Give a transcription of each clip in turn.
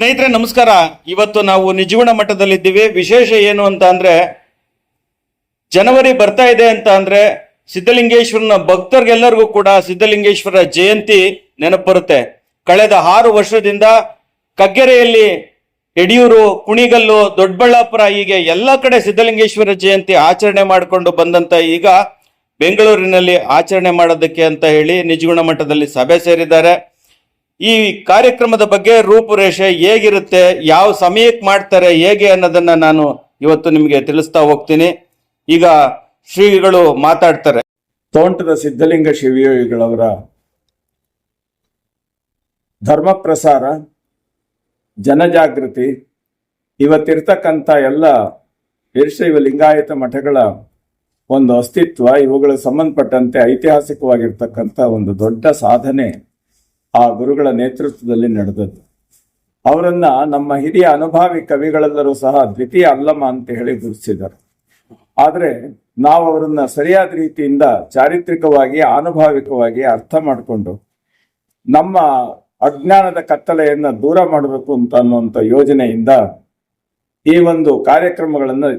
ಸ್ನೇಹಿತರೆ, ನಮಸ್ಕಾರ. ಇವತ್ತು ನಾವು ನಿಜಗುಣ ಮಟ್ಟದಲ್ಲಿದ್ದೀವಿ. ವಿಶೇಷ ಏನು ಅಂತ ಅಂದ್ರೆ, ಜನವರಿ ಬರ್ತಾ ಇದೆ ಅಂತ ಅಂದ್ರೆ, ಸಿದ್ಧಲಿಂಗೇಶ್ವರನ ಭಕ್ತರಿಗೆಲ್ಲರಿಗೂ ಕೂಡ ಸಿದ್ಧಲಿಂಗೇಶ್ವರ ಜಯಂತಿ ನೆನಪು ಕಳೆದ ಆರು ವರ್ಷದಿಂದ ಕಗ್ಗೆರೆಯಲ್ಲಿ ಯಡಿಯೂರು, ಕುಣಿಗಲ್ಲು, ದೊಡ್ಡಬಳ್ಳಾಪುರ ಹೀಗೆ ಎಲ್ಲ ಕಡೆ ಸಿದ್ಧಲಿಂಗೇಶ್ವರ ಜಯಂತಿ ಆಚರಣೆ ಮಾಡಿಕೊಂಡು ಬಂದಂತ ಈಗ ಬೆಂಗಳೂರಿನಲ್ಲಿ ಆಚರಣೆ ಮಾಡೋದಕ್ಕೆ ಅಂತ ಹೇಳಿ ನಿಜಗುಣ ಮಟ್ಟದಲ್ಲಿ ಸಭೆ ಸೇರಿದ್ದಾರೆ. ಈ ಕಾರ್ಯಕ್ರಮದ ಬಗ್ಗೆ ರೂಪುರೇಷೆ ಹೇಗಿರುತ್ತೆ, ಯಾವ ಸಮಯಕ್ಕೆ ಮಾಡ್ತಾರೆ, ಹೇಗೆ ಅನ್ನೋದನ್ನ ನಾನು ಇವತ್ತು ನಿಮಗೆ ತಿಳಿಸ್ತಾ ಹೋಗ್ತೀನಿ. ಈಗ ಶ್ರೀಗಳು ಮಾತಾಡ್ತಾರೆ. ತೋಂಟದ ಸಿದ್ಧಲಿಂಗ ಶಿವಯೋಗಿಗಳವರ ಧರ್ಮ ಪ್ರಸಾರ, ಜನಜಾಗೃತಿ ಇವತ್ತಿರ್ತಕ್ಕಂತ ಎಲ್ಲ ವೀರಶೈವ ಲಿಂಗಾಯತ ಮಠಗಳ ಒಂದು ಅಸ್ತಿತ್ವ, ಇವುಗಳ ಸಂಬಂಧಪಟ್ಟಂತೆ ಐತಿಹಾಸಿಕವಾಗಿರ್ತಕ್ಕಂಥ ಒಂದು ದೊಡ್ಡ ಸಾಧನೆ. ಆ ಗುರುಗಳ ನೇತೃತ್ವದಲ್ಲಿ ನಡೆದದ್ದು. ಅವರನ್ನ ನಮ್ಮ ಹಿರಿಯ ಅನುಭಾವಿ ಕವಿಗಳೆಲ್ಲರೂ ಸಹ ದ್ವಿತೀಯ ಅಲ್ಲಮ ಅಂತ ಹೇಳಿ ಗುರುತಿಸಿದರು. ಆದರೆ ನಾವು ಅವರನ್ನ ಸರಿಯಾದ ರೀತಿಯಿಂದ ಚಾರಿತ್ರಿಕವಾಗಿ, ಆನುಭಾವಿಕವಾಗಿ ಅರ್ಥ ಮಾಡಿಕೊಂಡು ನಮ್ಮ ಅಜ್ಞಾನದ ಕತ್ತಲೆಯನ್ನ ದೂರ ಮಾಡಬೇಕು ಅಂತ ಅನ್ನುವಂಥ ಯೋಜನೆಯಿಂದ ಈ ಒಂದು ಕಾರ್ಯಕ್ರಮಗಳನ್ನು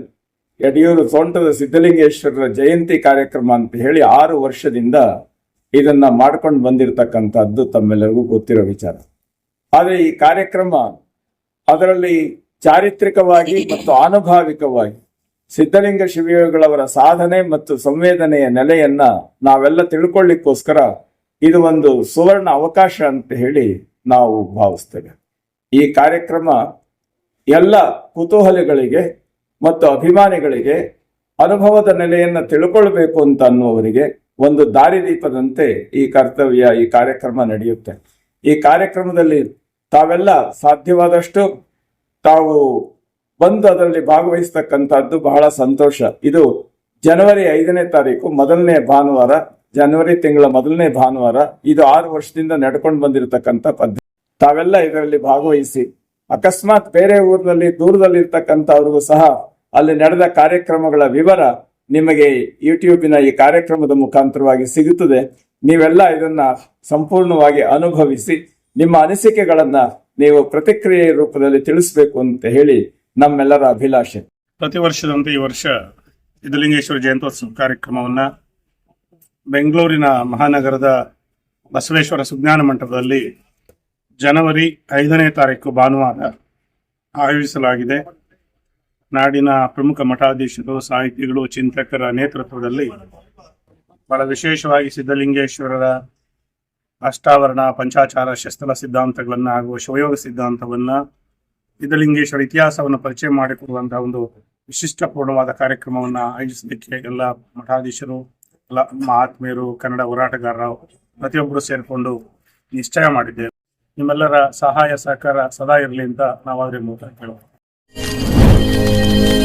ಯಡಿಯೂರು ಸೋಂಟದ ಸಿದ್ಧಲಿಂಗೇಶ್ವರರ ಜಯಂತಿ ಕಾರ್ಯಕ್ರಮ ಅಂತ ಹೇಳಿ ಆರು ವರ್ಷದಿಂದ ಇದನ್ನ ಮಾಡ್ಕೊಂಡು ಬಂದಿರತಕ್ಕಂಥದ್ದು ತಮ್ಮೆಲ್ಲರಿಗೂ ಗೊತ್ತಿರೋ ವಿಚಾರ. ಆದರೆ ಈ ಕಾರ್ಯಕ್ರಮ ಅದರಲ್ಲಿ ಚಾರಿತ್ರಿಕವಾಗಿ ಮತ್ತು ಆನುಭಾವಿಕವಾಗಿ ಸಿದ್ಧಲಿಂಗ ಶಿವಯೋಗಿಗಳವರ ಸಾಧನೆ ಮತ್ತು ಸಂವೇದನೆಯ ನೆಲೆಯನ್ನ ನಾವೆಲ್ಲ ತಿಳ್ಕೊಳ್ಳಿಕ್ಕೋಸ್ಕರ ಇದು ಒಂದು ಸುವರ್ಣ ಅವಕಾಶ ಅಂತ ಹೇಳಿ ನಾವು ಭಾವಿಸ್ತೇವೆ. ಈ ಕಾರ್ಯಕ್ರಮ ಎಲ್ಲ ಕುತೂಹಲಿಗಳಿಗೆ ಮತ್ತು ಅಭಿಮಾನಿಗಳಿಗೆ ಅನುಭವದ ನೆಲೆಯನ್ನ ತಿಳ್ಕೊಳ್ಬೇಕು ಅಂತ ಅನ್ನುವವರಿಗೆ ಒಂದು ದಾರಿದೀಪದಂತೆ ಈ ಕರ್ತವ್ಯ, ಈ ಕಾರ್ಯಕ್ರಮ ನಡೆಯುತ್ತೆ. ಈ ಕಾರ್ಯಕ್ರಮದಲ್ಲಿ ತಾವೆಲ್ಲ ಸಾಧ್ಯವಾದಷ್ಟು ತಾವು ಬಂದು ಅದರಲ್ಲಿ ಭಾಗವಹಿಸ್ತಕ್ಕಂಥದ್ದು ಬಹಳ ಸಂತೋಷ. ಇದು ಜನವರಿ ಐದನೇ ತಾರೀಕು, ಮೊದಲನೇ ಭಾನುವಾರ, ಜನವರಿ ತಿಂಗಳ ಮೊದಲನೇ ಭಾನುವಾರ, ಇದು ಆರು ವರ್ಷದಿಂದ ನಡ್ಕೊಂಡು ಬಂದಿರತಕ್ಕಂಥ ಪದ್ಧತಿ. ತಾವೆಲ್ಲ ಇದರಲ್ಲಿ ಭಾಗವಹಿಸಿ, ಅಕಸ್ಮಾತ್ ಬೇರೆ ಊರಿನಲ್ಲಿ ದೂರದಲ್ಲಿರ್ತಕ್ಕಂಥವ್ರಿಗೂ ಸಹ ಅಲ್ಲಿ ನಡೆದ ಕಾರ್ಯಕ್ರಮಗಳ ವಿವರ ನಿಮಗೆ ಯೂಟ್ಯೂಬಿನ ಈ ಕಾರ್ಯಕ್ರಮದ ಮುಖಾಂತರವಾಗಿ ಸಿಗುತ್ತದೆ. ನೀವೆಲ್ಲ ಇದನ್ನ ಸಂಪೂರ್ಣವಾಗಿ ಅನುಭವಿಸಿ, ನಿಮ್ಮ ಅನಿಸಿಕೆಗಳನ್ನ ನೀವು ಪ್ರತಿಕ್ರಿಯೆ ರೂಪದಲ್ಲಿ ತಿಳಿಸಬೇಕು ಅಂತ ಹೇಳಿ ನಮ್ಮೆಲ್ಲರ ಅಭಿಲಾಷೆ. ಪ್ರತಿ ವರ್ಷದಂತೆ ಈ ವರ್ಷ ಸಿದ್ಧಲಿಂಗೇಶ್ವರ ಜಯಂತ್ಯೋತ್ಸವ ಕಾರ್ಯಕ್ರಮವನ್ನ ಬೆಂಗಳೂರಿನ ಮಹಾನಗರದ ಬಸವೇಶ್ವರ ಸುಜ್ಞಾನ ಮಂಟಪದಲ್ಲಿ ಜನವರಿ ಐದನೇ ತಾರೀಕು ಭಾನುವಾರ ಆಯೋಜಿಸಲಾಗಿದೆ. ನಾಡಿನ ಪ್ರಮುಖ ಮಠಾಧೀಶರು, ಸಾಹಿತಿಗಳು, ಚಿಂತಕರ ನೇತೃತ್ವದಲ್ಲಿ ಬಹಳ ವಿಶೇಷವಾಗಿ ಸಿದ್ಧಲಿಂಗೇಶ್ವರರ ಅಷ್ಟಾವರಣ, ಪಂಚಾಚಾರ ಶಸ್ತ್ರ ಸಿದ್ಧಾಂತಗಳನ್ನ ಹಾಗೂ ಶಿವಯೋಗ ಸಿದ್ಧಾಂತವನ್ನ ಸಿದ್ಧಲಿಂಗೇಶ್ವರ ಇತಿಹಾಸವನ್ನು ಪರಿಚಯ ಮಾಡಿಕೊಡುವಂತಹ ಒಂದು ವಿಶಿಷ್ಟಪೂರ್ಣವಾದ ಕಾರ್ಯಕ್ರಮವನ್ನ ಆಯೋಜಿಸಲಿಕ್ಕೆ ಎಲ್ಲ ಮಠಾಧೀಶರು, ಎಲ್ಲ ಮಹಾತ್ಮೆಯರು, ಕನ್ನಡ ಹೋರಾಟಗಾರರು ಪ್ರತಿಯೊಬ್ಬರು ಸೇರಿಕೊಂಡು ನಿಶ್ಚಯ ಮಾಡಿದ್ದೇವೆ. ನಿಮ್ಮೆಲ್ಲರ ಸಹಾಯ ಸಹಕಾರ ಸದಾ ಇರಲಿ ಅಂತ ನಾವು ಅವರ ಮೂಲಕ ಕೇಳುವ